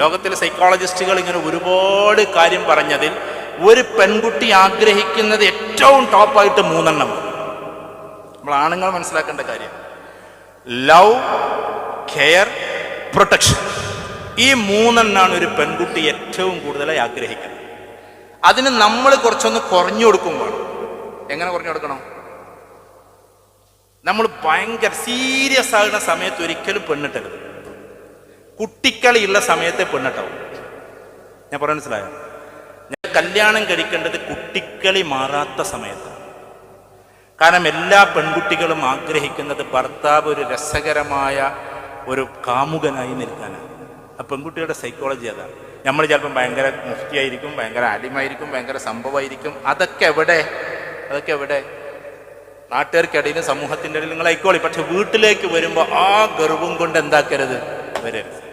ലോകത്തിലെ സൈക്കോളജിസ്റ്റുകൾ ഇങ്ങനെ ഒരുപാട് കാര്യം പറഞ്ഞതിൽ ഒരു പെൺകുട്ടി ആഗ്രഹിക്കുന്നത് ഏറ്റവും ടോപ്പായിട്ട് മൂന്നെണ്ണം. നമ്മൾ ആണുങ്ങൾ മനസ്സിലാക്കേണ്ട കാര്യം. ലവ് കെയർ പ്രൊട്ടക്ഷൻ ഈ മൂന്നെണ്ണാണ് ഒരു പെൺകുട്ടി ഏറ്റവും കൂടുതലായി ആഗ്രഹിക്കുന്നത്. അതിന് നമ്മൾ കുറച്ചൊന്ന് കുറഞ്ഞു കൊടുക്കും വേണം. എങ്ങനെ കുറഞ്ഞു കൊടുക്കണം? നമ്മൾ ഭയങ്കര സീരിയസ് ആകുന്ന സമയത്ത് ഒരിക്കലും പെണ്ണിട്ടരുത്. കുട്ടിക്കളിയുള്ള സമയത്തെ പെണ്ണിട്ടാവും ഞാൻ പറയാൻ മനസ്സിലായോ? ഞാൻ കല്യാണം കഴിക്കേണ്ടത് കുട്ടിക്കളി മാറാത്ത സമയത്താണ്. കാരണം എല്ലാ പെൺകുട്ടികളും ആഗ്രഹിക്കുന്നത് ഭർത്താവ് ഒരു രസകരമായ ഒരു കാമുകനായി നിൽക്കാനാണ്. ആ പെൺകുട്ടിയുടെ സൈക്കോളജി അതാണ്. നമ്മൾ ചിലപ്പം ഭയങ്കര മുഫ്തിയായിരിക്കും ഭയങ്കര അടിമായിരിക്കും ഭയങ്കര സംഭവമായിരിക്കും. അതൊക്കെ എവിടെ? അതൊക്കെ എവിടെ? നാട്ടുകാർക്കിടയിലും സമൂഹത്തിന്റെ ഇടയിലും നിങ്ങൾ ആയിക്കോളി. പക്ഷെ വീട്ടിലേക്ക് വരുമ്പോൾ ആ ഗർവും കൊണ്ട് എന്താക്കരുത്? വരരുത്.